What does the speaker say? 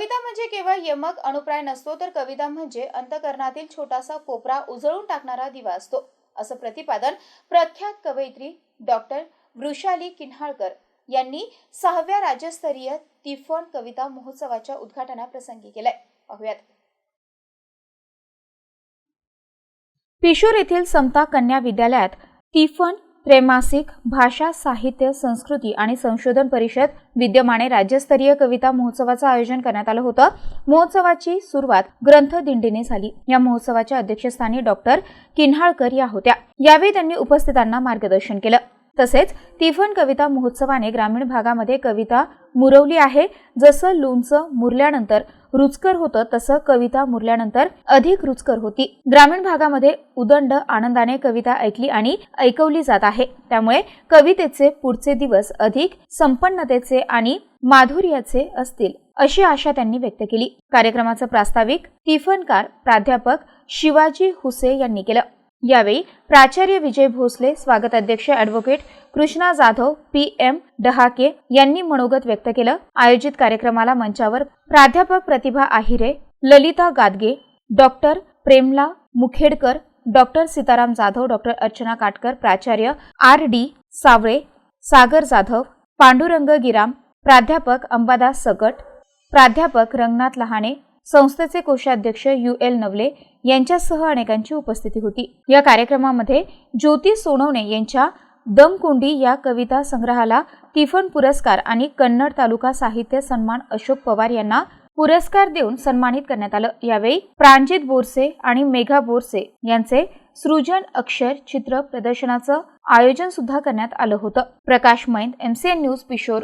कविता म्हणजे केवळ यमक अनुप्राय नसतो तर कविता म्हणजे अंतकरणातील छोटासा कोपरा उजळून टाकणारा दिवा असतो. असं प्रतिपादन प्रख्यात कवयित्री डॉक्टर वृषाली किन्हाळकर यांनी सहाव्या राज्यस्तरीय तिफोन कविता महोत्सवाच्या उद्घाटनाप्रसंगी केलंय. पाहुयात. पिशूर येथील समता कन्या विद्यालयात तिफन त्रैमासिक भाषा साहित्य संस्कृती आणि संशोधन परिषद विद्यमाने राज्यस्तरीय कविता महोत्सवाचं आयोजन करण्यात आलं होतं. महोत्सवाची सुरुवात ग्रंथ दिंडीने झाली. या महोत्सवाच्या अध्यक्षस्थानी डॉक्टर किन्हाळकर या होत्या. यावेळी त्यांनी उपस्थितांना मार्गदर्शन केलं. तसेच तिफन कविता महोत्सवाने ग्रामीण भागामध्ये कविता मुरवली आहे. जसं लोणचं मुरल्यानंतर रुचकर होतं तसं कविता मुरल्यानंतर अधिक रुचकर होती. ग्रामीण भागामध्ये उदंड आनंदाने कविता ऐकली आणि ऐकवली जात आहे. त्यामुळे कवितेचे पुढचे दिवस अधिक संपन्नतेचे आणि माधुर्याचे असतील अशी आशा त्यांनी व्यक्त केली. कार्यक्रमाचं प्रास्ताविक तिफनकार प्राध्यापक शिवाजी हुसे यांनी केलं. यावेळी प्राचार्य विजय भोसले स्वागत अध्यक्ष advocate Krishna Jadhav P M Dahake यांनी मनोगत व्यक्त केलं. आयोजित कार्यक्रमाला मंचावर प्राध्यापक Pratibha Ahire Lalita Gadge doctor Premala Mukhedkar doctor Sitaram Jadhav doctor Archana Katkar प्राचार्य आर डी सावळे सागर जाधव पांडुरंग गिराम प्राध्यापक अंबादास सकट प्राध्यापक रंगनाथ लहाणे संस्थेचे कोषाध्यक्ष यू एल नवले यांच्यासह अनेकांची उपस्थिती होती. या कार्यक्रमामध्ये ज्योती सोनवणे यांच्या दमकुंडी या कविता संग्रहाला तिफन पुरस्कार आणि कन्नड तालुका साहित्य सन्मान अशोक पवार यांना पुरस्कार देऊन सन्मानित करण्यात आलं. यावेळी प्रांजित बोरसे आणि मेघा बोरसे यांचे सृजन अक्षर चित्र प्रदर्शनाचं आयोजन सुद्धा करण्यात आलं होतं. Prakash Maind MCN news Pishor.